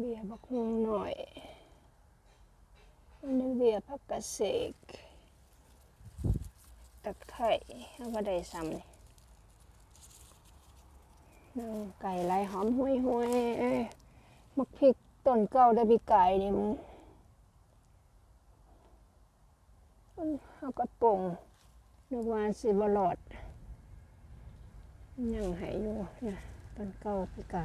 เบียบักฮงหน่อยอันนี้เบียร์ผักกระเสกตะไคร้แล้วก็ได้ซ้ำนี่นั่งไก่ลายหอมห้วยห้วยเอ้ยมักพริกต้นเก้าได้ปีไก่นี่มึงมันเอากระป๋องนึกว่าสิบหลอด ยังหายอยู่นี่ยต้นเก้าปีไก่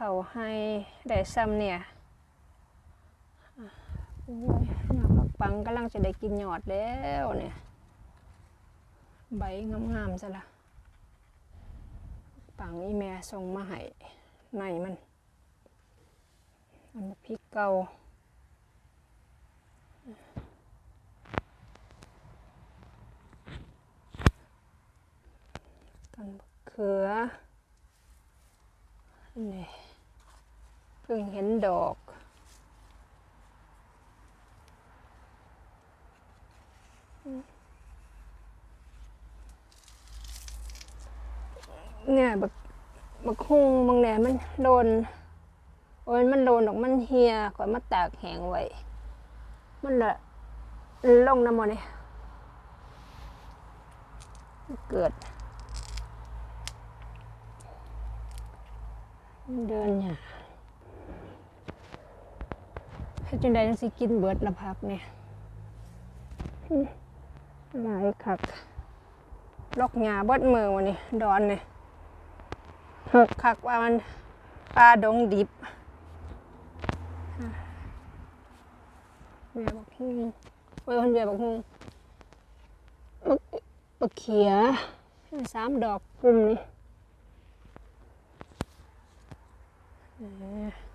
เขาให้ได้ซ้ำเนี่ยโอ้ยน้าผักปังกำลังจะได้กินยอดแล้วเนี่ย ใบงามๆซะละปังอีแม่ส่งมาให้ในมันอันพริกเก่ากันเขือนี่ พิ่งเห็นดอก เนี่ยบักบักฮุงบางแหนมันโดนโอ้ยมันโดนดอกมันเฮียข่อยมาตากแห้งไว้ มันละลงน้ำมันนี่เกิด เดินเนี่ย ให้จังใดจังสิกินเบิดละพักเนี่ยหลายคักลอกหญ้าเบิดมือวันนี้ดอนเนี่ยหกคักว่ามันปลาดงดิบเบียบอกฮุงไว้คนเบียบอกฮุงบักบักเขียสามดอกกลุ่มนี่เ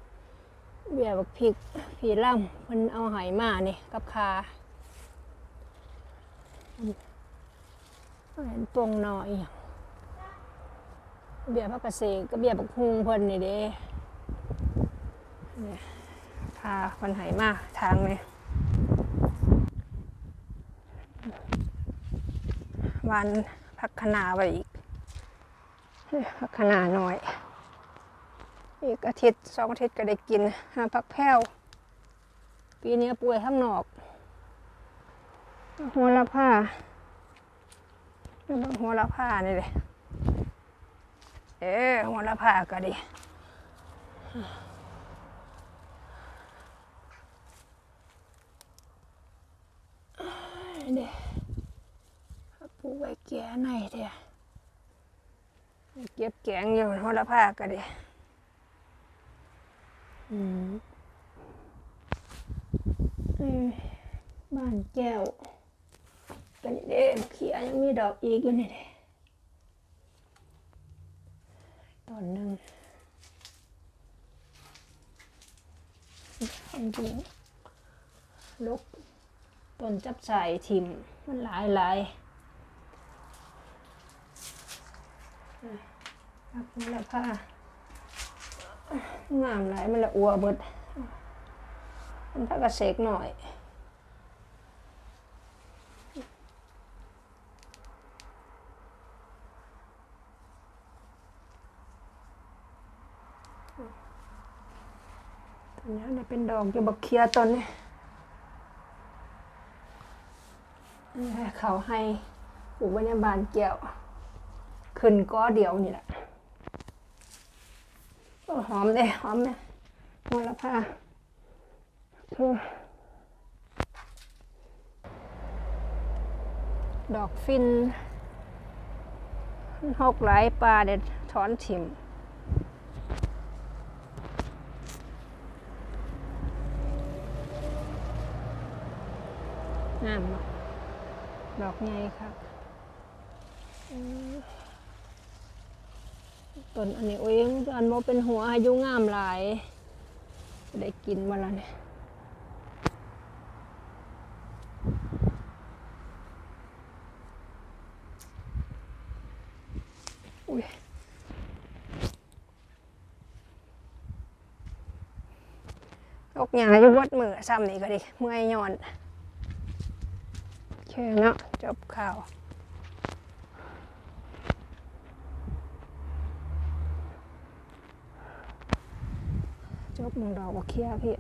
บียบักพริกผีล่ำเพิ่นเอาไหมานี่กับคาเห็นปงหน่อยอย่างเบียร์พักเกษตรก็เบียบักฮุงเพิ่นนี่เด้เนี่ยพาเพิ่นไหมาทางนี่วันพักขนาไปอีกพักขนาหน่อย อีกอาทิตย์สองอาทิตย์ก็ได้กินหาผักแพ้ว ปีนี้ป่วยข้างนอกหัวละผ้าแล้วเบิ่งหัวละผ้านี่เลยเออหัวละผ้าก็ดีเด้ปูไว้แก่ในเด้เก็บแกงอยู่หัวละผ้าก็ดี บ้านแก้วกันเด้เขียยังมีดอกอีกอยู่นี่เด้ตอนหนึ่งจริงลุกต้นจับใส่ทิมมันหลายหลายอ้ยพักนี่ละผ้า งามหลายมันละอัวเบิดมันพักกระเสกหน่อยตอนนี้เนี่ยเป็นดอกอยู่บักเคียต้นนี่เขาให้ปลูกไว้ในบานแก้ว ขึ้นก้อเดียวนี่แหละ โอ้หอมเลยหอมเลยโหระพาเออดอกฟินหกหลายปลาเด็ดถอนถิ่มงามดอกใหญ่ครับอืม ต้นอันนี้โอ้ยอันว่าเป็นหัวอายุงามหลาย ได้กินมาแล้วเนี่ยอุ้ยลกหยาอยู่วัดมือซ้ำนี่ก็ดิ เมื่อยย้อน โอเคเนาะจบข่าว จบมึงดอกบ่เคลียพี่